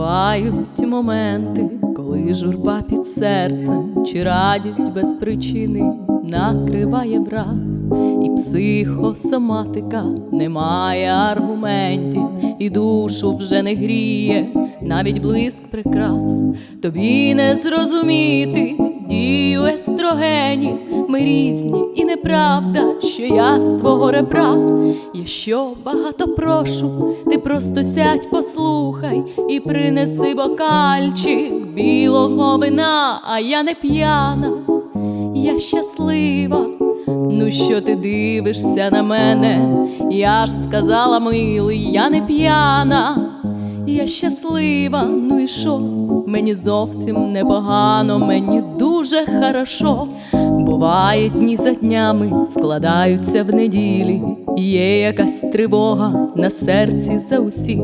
Бувають моменти, коли журба під серцем, чи радість без причини накриває враз, і психосоматика не має аргументів, і душу вже не гріє, навіть блиск прикрас. Тобі не зрозуміти ми різні, і неправда, що я з твого ребра. Я що багато прошу, ти просто сядь, послухай і принеси бокальчик білого вина, а я не п'яна, я щаслива. Ну, що ти дивишся на мене? Я ж сказала, милий, я не п'яна, я щаслива, ну і що? Мені зовсім непогано, мені дуже хорошо. Буває дні за днями складаються в неділі, є якась тривога на серці за усіх,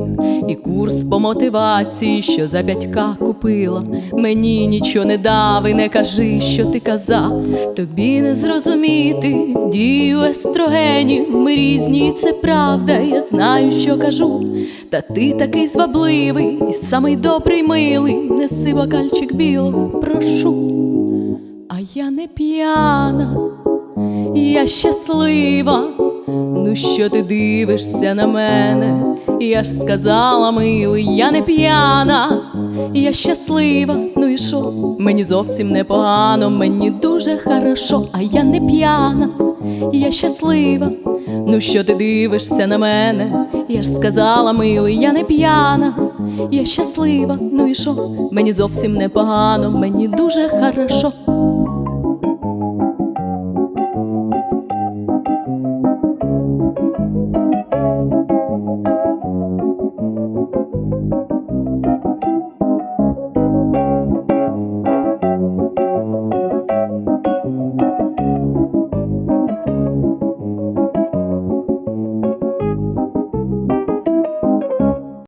і курс по мотивації, що за п'ятька купила. Мені нічого не дав і не кажи, що ти казав. Тобі не зрозуміти дію естрогенів. Ми різні, це правда, я знаю, що кажу. Та ти такий звабливий і самий добрий милий, неси бокальчик білого, прошу. П'яна, я щаслива. Ну що ти дивишся на мене? Я ж сказала, милий, я не п'яна, я щаслива. Ну і що? Мені зовсім непогано, мені дуже хорошо, а я не п'яна, я щаслива. Ну що ти дивишся на мене? Я ж сказала, милий, я не п'яна, я щаслива. Ну і що? Мені зовсім непогано, мені дуже хорошо.